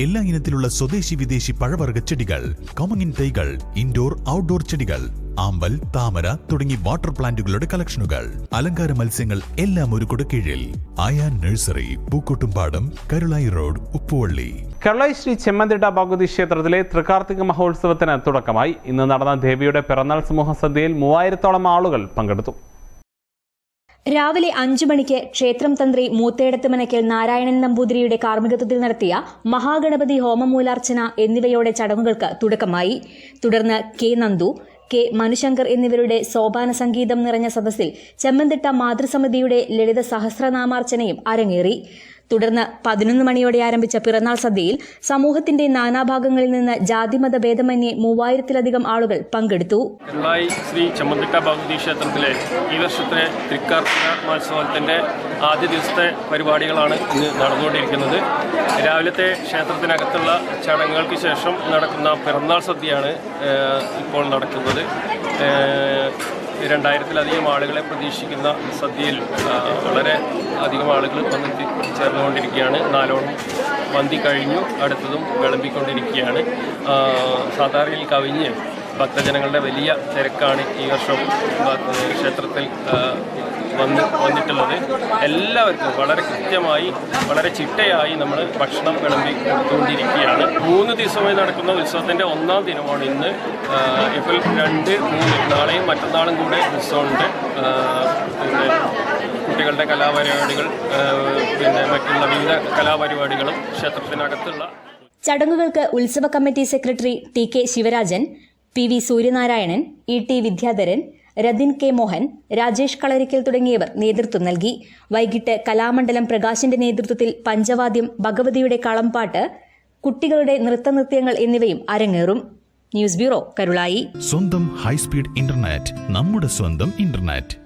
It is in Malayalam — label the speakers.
Speaker 1: എല്ലാ ഇനത്തിലുള്ള സ്വദേശി വിദേശി പഴവർഗ ചെടികൾ കോമങ്ങിൻ തൈകൾ ഇൻഡോർ ഔട്ട്ഡോർ ചെടികൾ ആമ്പൽ താമര തുടങ്ങി വാട്ടർ പ്ലാന്റുകളുടെ കളക്ഷനുകൾ അലങ്കാര മത്സ്യങ്ങൾ എല്ലാം ഒരു കുടക്കീഴിൽ. Aaya nursery Pookkottumpadam Karulai road Uppuvalli.
Speaker 2: Karulai Shri Chemmanthitta Bhagavathi ക്ഷേത്രത്തിലെ തൃക്കാർത്തിക മഹോത്സവത്തിന് തുടക്കമായി. ഇന്ന് നടന്ന ദേവിയുടെ പിറന്നാൾ സമൂഹ സദ്യയിൽ മൂവായിരത്തോളം ആളുകൾ പങ്കെടുത്തു.
Speaker 3: രാവിലെ അഞ്ചു മണിക്ക് ക്ഷേത്രം തന്ത്രി മൂത്തേടത്ത് മനക്കൽ നാരായണൻ നമ്പൂതിരിയുടെ കാർമ്മികത്വത്തിൽ നടത്തിയ മഹാഗണപതി ഹോമമൂലാർച്ചന എന്നിവയോടെ ചടങ്ങുകൾക്ക് തുടക്കമായി. തുടർന്ന് കെ നന്ദു കെ മനുശങ്കർ എന്നിവരുടെ സോപാന സംഗീതം നിറഞ്ഞ സദസ്സിൽ ചെമ്മന്തിട്ട മാതൃസമിതിയുടെ ലളിത സഹസ്രനാമാർച്ചനയും അരങ്ങേറി. തുടർന്ന് പതിനൊന്ന് മണിയോടെ ആരംഭിച്ച പിറന്നാൾ സദ്യയിൽ സമൂഹത്തിന്റെ നാനാഭാഗങ്ങളിൽ നിന്ന് ജാതിമത ഭേദമന്യേ മൂവായിരത്തിലധികം ആളുകൾ പങ്കെടുത്തു.
Speaker 4: ശ്രീ ചമ്മന്തിട്ട ഭഗവതി ക്ഷേത്രത്തിലെ ഈ വർഷത്തെ തൃക്കാർത്തിക മഹോത്സവത്തിന്റെ ആദ്യ ദിവസത്തെ പരിപാടികളാണ് ഇന്ന് നടന്നുകൊണ്ടിരിക്കുന്നത്. രാവിലത്തെ ക്ഷേത്രത്തിനകത്തുള്ള ചടങ്ങുകൾക്ക് ശേഷം നടക്കുന്ന പിറന്നാൾ സദ്യയാണ് ഇപ്പോൾ നടക്കുന്നത്. രണ്ടായിരത്തിലധികം ആളുകളെ പ്രതീക്ഷിക്കുന്ന സദ്യയിൽ വളരെ അധികം ആളുകൾ വന്ന് ചേർന്നുകൊണ്ടിരിക്കുകയാണ്. നാലോളം മന്തി കഴിഞ്ഞു അടുത്തതും വിളമ്പിക്കൊണ്ടിരിക്കുകയാണ്. സാധാരണയിൽ കവിഞ്ഞ് ഭക്തജനങ്ങളുടെ വലിയ തിരക്കാണ് ഈ വർഷം ക്ഷേത്രത്തിൽ വന്ന് വന്നിട്ടുള്ളത്. എല്ലാവർക്കും വളരെ കൃത്യമായി വളരെ ചിട്ടയായി നമ്മൾ ഭക്ഷണം വിളമ്പി കൊടുത്തുകൊണ്ടിരിക്കുകയാണ്. മൂന്ന് ദിവസമായി നടക്കുന്ന ഉത്സവത്തിന്റെ ഒന്നാം ദിനമാണ് ഇന്ന്. ഏപ്രിൽ രണ്ട് മൂന്ന്. നാളെയും മറ്റന്നാളും കൂടെ ഉത്സവമുണ്ട്. പിന്നെ കുട്ടികളുടെ കലാപരിപാടികൾ പിന്നെ മറ്റുള്ള വിവിധ കലാപരിപാടികളും ക്ഷേത്രത്തിനകത്തുള്ള
Speaker 3: ചടങ്ങുകൾക്ക് ഉത്സവ committee secretary T K Sivarajan P V Suryanarayanan E T Vidyadharan Rathin K Mohan Rajesh Kalarikkal തുടങ്ങിയവർ നേതൃത്വം നൽകി. വൈകിട്ട് കലാമണ്ഡലം പ്രകാശിന്റെ നേതൃത്വത്തിൽ പഞ്ചവാദ്യം ഭഗവതിയുടെ കളംപാട്ട് കുട്ടികളുടെ നൃത്തനൃത്യങ്ങൾ എന്നിവയും അരങ്ങേറും. News bureau Karulai.
Speaker 1: സ്വന്തം ഹൈസ്പീഡ് ഇന്റർനെറ്റ് നമ്മുടെ സ്വന്തം ഇന്റർനെറ്റ്.